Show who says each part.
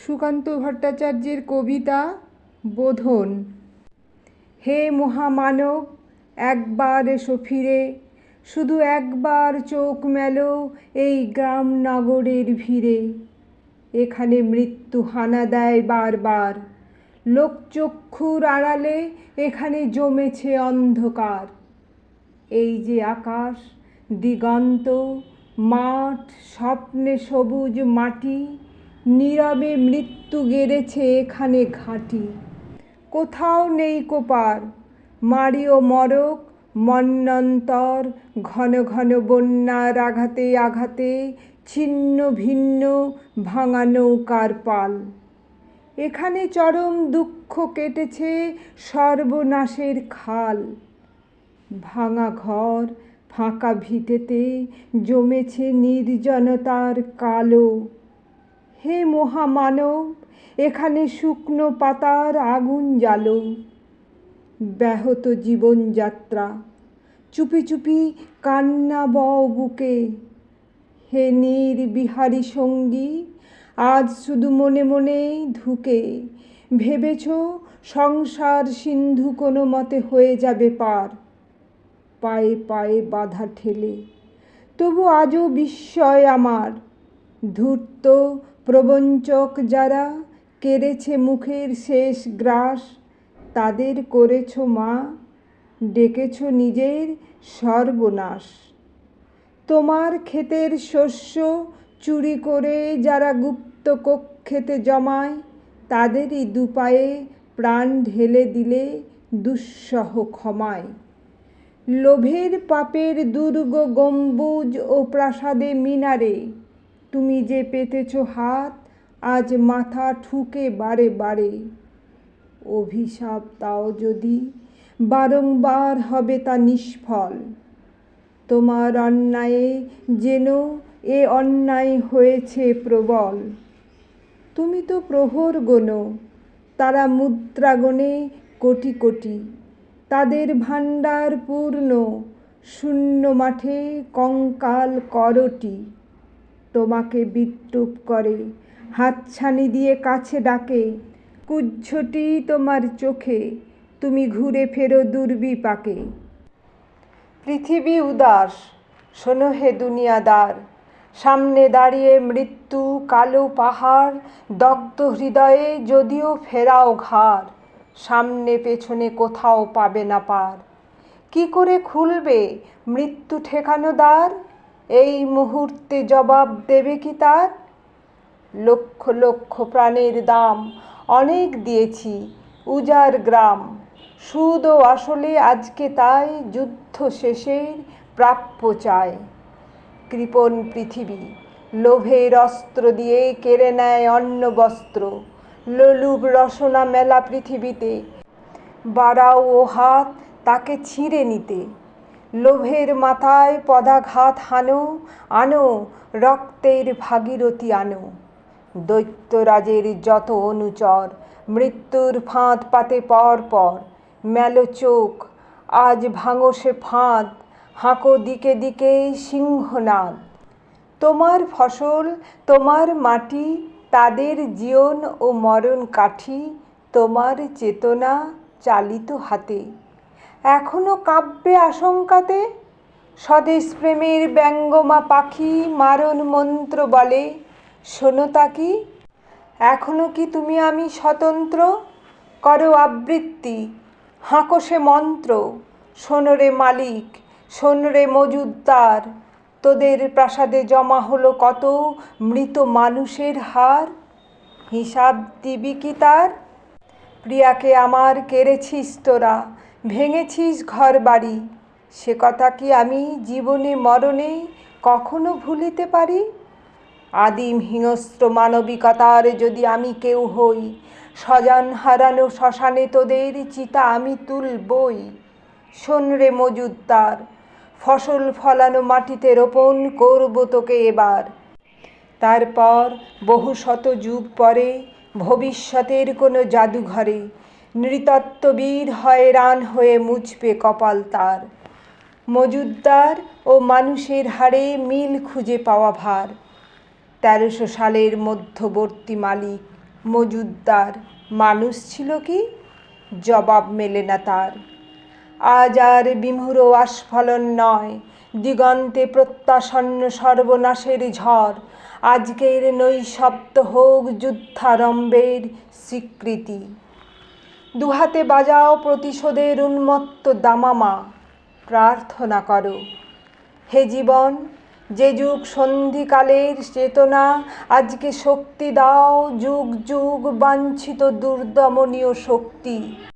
Speaker 1: সুকান্ত ভট্টাচার্যের কবিতা বোধন। হে মহামানব, একবার এসো ফিরে, শুধু একবার চোখ মেলো এই গ্রাম নগরের ভিড়ে। এখানে মৃত্যু হানা দেয় বারবার, লোকচক্ষুর আড়ালে এখানে জমেছে অন্ধকার। এই যে আকাশ, দিগন্ত, মাঠ, স্বপ্নে সবুজ মাটি নীরবে মৃত্যু গেড়েছে এখানে ঘাঁটি। কোথাও নেই কোপার। মারিও মরক মন্বন্তর ঘন ঘন বন্যার আঘাতে আঘাতে, ছিন্ন ভিন্ন, ভাঙা নৌকার পাল। এখানে চরম দুঃখ কেটেছে সর্বনাশের খাল। ভাঙা ঘর, ফাঁকা ভিটেতে জমেছে নির্জনতার কালো। হে মহামানব, এখানে শুকনো পাতার আগুন জ্বালো। ব্যাহত জীবনযাত্রা, চুপি চুপি কান্না বও বুকে। হে নির্বিহারী সঙ্গী, আজ শুধু মনে মনেই ধুকে। ভেবেছ সংসার সিন্ধু কোনো মতে হয়ে যাবে পার। পায়ে পায়ে বাধা ঠেলে, তবু আজও বিস্ময় আমার। ধূর্ত প্রবঞ্চক যারা কেড়েছে মুখের শেষ গ্রাস, তাদের করেছ মা, ডেকেছ নিজের সর্বনাশ। তোমার ক্ষেতের শস্য চুরি করে যারা গুপ্ত কক্ষেতে জমায়, তাদেরই দুপায়ে প্রাণ ঢেলে দিলে দুঃসহ ক্ষমায়। লোভের পাপের দুর্গ গম্বুজ ও প্রাসাদে মিনারে তুমি যে পেতেছ হাত, আজ মাথা ঠুকে বারে বারে। অভিশাপ তাও যদি, বারংবার হবে তা নিষ্ফল। তোমার অন্যায়ে যেন এ অন্যায় হয়েছে প্রবল। তুমি তো প্রহর গোনো তারা মুদ্রাগণে কোটি কোটি। তাদের ভাণ্ডার পূর্ণ, শূন্য মাঠে কঙ্কাল করটি। তোমাকে বিদ্রুপ করে, হাতছানি দিয়ে কাছে ডাকে, কুজ্ঝটি তোমার চোখে, তুমি ঘুরে ফেরো দুর্বিপাকে। পৃথিবী উদাস, শোনো হে দুনিয়াদার, সামনে দাঁড়িয়ে মৃত্যু, কালো পাহাড়, দগ্ধ হৃদয়ে যদিও ফেরাও ঘাড়, সামনে পেছনে কোথাও পাবে না পার। কি করে খুলবে মৃত্যু ঠেকানো দ্বার? এই মুহূর্তে জবাব দেবে কি তার? লক্ষ লক্ষ প্রাণের দাম অনেক দিয়েছি উজার গ্রাম। সুদ ও আসলে আজকে তাই যুদ্ধ শেষের প্রাপ্য চায়। কৃপণ পৃথিবী, লোভের অস্ত্র দিয়ে কেড়ে নেয় অন্ন বস্ত্র, লোলুপ রসনা মেলা পৃথিবীতে। বাড়াও ও হাত তাকে ছিঁড়ে নিতে। লোভের মাথায় পদাঘাত হানো, আনো, রক্তের ভাগীরথী আনো। দৈত্যরাজের যত অনুচর, মৃত্যুর ফাঁদ পাতে পর পর। মেলো চোখ, আজ ভাঙো সে ফাঁদ, হাঁকো দিকে দিকে সিংহনাদ। তোমার ফসল, তোমার মাটি, তাদের জীবন ও মরণ কাঠি, তোমার চেতনা চালিত হাতে। এখনও কাব্যে আশঙ্কাতে? স্বদেশ প্রেমের ব্যঙ্গমা পাখি মারণ মন্ত্র বলে। শোনো তাকি এখনও কি তুমি আমি স্বতন্ত্র? করো আবৃত্তি, হাঁকো সে মন্ত্র। শোনরে মালিক শোনরে মজুদ্দার তোদের প্রাসাদে জমা হলো কত মৃত মানুষের হার? হিসাব দিবি কি তার? প্রিয়াকে আমার কেড়েছিস তোরা ভেঙেছিস ঘর বাড়ি সে কথা কি আমি জীবনে মরণে কখনো ভুলিতে পারি? আদিম হিংস্র মানবিকতার যদি আমি কেউ হই, স্বজন হারানো শ্মশানে তোদের চিতা আমি তুলবই। শোন রে মজুদ্দার ফসল ফলানো মাটিতে রোপণ করব তোকে এবার। তারপর বহু শত যুগ পরে ভবিষ্যতের কোনো জাদুঘরে নৃতত্ত্ববীর হয়রান হয়ে মুছবে কপাল তার। মজুদ্দার ও মানুষের হাড়ে মিল খুঁজে পাওয়া ভার। তেরোশো সালের মধ্যবর্তী মালিক মজুদ্দার। মানুষ ছিল কি? জবাব মেলে না তার। আজ আর বিমুঢ় আস্ফলন নয়, দিগন্তে প্রত্যাসন্ন সর্বনাশের ঝড়। আজকের নৈশব্দ হোক যুদ্ধারম্ভের স্বীকৃতি। দুহাতে বাজাও প্রতিশোধের উন্মত্ত দামামা। প্রার্থনা করো। হে জীবন, যে যুগ সন্ধিকালের চেতনা, আজকে শক্তি দাও যুগ যুগ বাঞ্ছিত দুর্দমনীয় শক্তি।